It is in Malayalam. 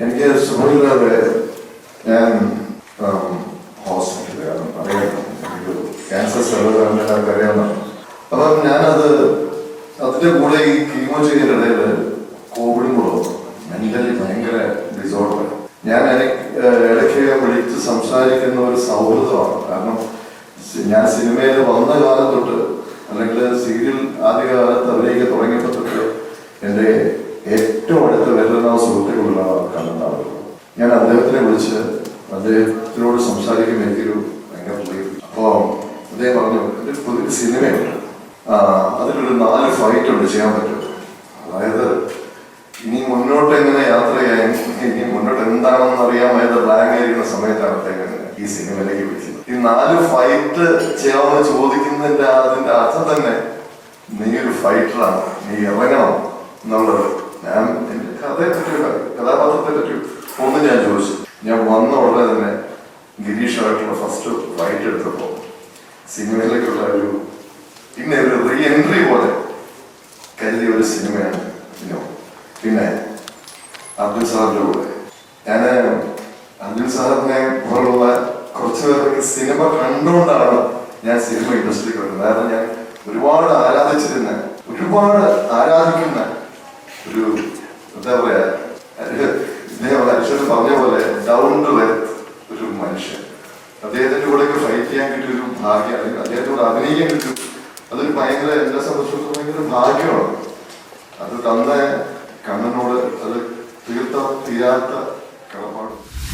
എനിക്ക് സുഹൃത്തുക്കളെ ഞാൻ ഹോസ്പിറ്റലിലാണ് അറിയാം. ക്യാൻസർ സെല്ലുകളാണ് അറിയാവുന്നതാണ് അപ്പം ഞാനത് അതിന്റെ കൂടെ ഈ കീമോ ചെയ്യുന്നതിനിടയിൽ കോവിഡും കൂടെ വന്നു ഭയങ്കര ഡിസോർഡർ ഞാൻ ഇടയ്ക്ക് വിളിച്ച് സംസാരിക്കുന്ന ഒരു സൗഹൃദമാണ്. കാരണം ഞാൻ സിനിമയിൽ വന്ന കാലം തൊട്ട് കണ്ടെത്താണ് ഞാൻ അദ്ദേഹത്തിനെ വിളിച്ച് അദ്ദേഹത്തിനോട് സംസാരിക്കുമ്പോൾ എനിക്കൊരു ഭയങ്കര അപ്പോൾ അപ്പോ അദ്ദേഹം പറഞ്ഞു ഒരു പുതിയ സിനിമയുണ്ട് അതിലൊരു നാല് ഫൈറ്റ് ഉണ്ട് ചെയ്യാൻ പറ്റും. അതായത് ഇനി മുന്നോട്ട് എങ്ങനെ യാത്ര ചെയ്യാൻ ഇനി മുന്നോട്ട് എന്താണെന്ന് അറിയാൻ വയ്യാതെ ബ്ലാങ്ക് ആയിരിക്കുന്ന സമയത്താണ് അദ്ദേഹം ഈ സിനിമയിലേക്ക് വിളിച്ചത്. ഈ നാല് ഫൈറ്റ് ചെയ്യാമെന്ന് ചോദിക്കുന്നതിന്റെ അതിന്റെ അർത്ഥം തന്നെ നീ ഒരു ഫൈറ്ററാണ് നീ ഇറങ്ങണം എന്നുള്ളത് ഞാൻ എന്റെ കഥയെ പറ്റി കഥാപാത്രത്തെ പറ്റി ഒന്നും ഞാൻ ചോദിച്ചു. ഞാൻ വന്ന ഉടനെ തന്നെ ഗിരീഷായിട്ടുള്ള ഫസ്റ്റ് ഫൈറ്റ് എടുത്തപ്പോ സിനിമയിലേക്കുള്ള ഒരു പിന്നെ ഒരു റീ എൻട്രി പോലെ കരുതിയ ഒരു സിനിമയാണ് പിന്നെ അബ്ദുൽ സാറിന്റെ കൂടെ. ഞാൻ അബ്ദുൽ സാറിനെ പോലുള്ള കുറച്ച് പേർക്ക് സിനിമ കണ്ടുകൊണ്ടാണ് ഞാൻ സിനിമ ഇൻഡസ്ട്രിക്ക് വരുന്നത്. കാരണം ഞാൻ ഒരുപാട് ആരാധിച്ചിരുന്ന ഒരുപാട് എന്താ പറയാ ഇദ്ദേഹം അശ്വൻ പറഞ്ഞ പോലെ ഡൗൺ ടു എർത്ത് ഒരു മനുഷ്യൻ. അദ്ദേഹത്തിന്റെ കൂടെ ഫൈറ്റ് ചെയ്യാൻ കിട്ടിയ ഒരു ഭാഗ്യം അല്ലെങ്കിൽ അദ്ദേഹത്തോട് അഭിനയിക്കാൻ കിട്ടും അതൊരു ഭയങ്കര എന്നെ സംബന്ധിച്ചിടത്തോളം ഭയങ്കര ഭാഗ്യമാണ്. അത് തന്ന കണ്ണനോട് അത് തീർത്ത തീരാത്ത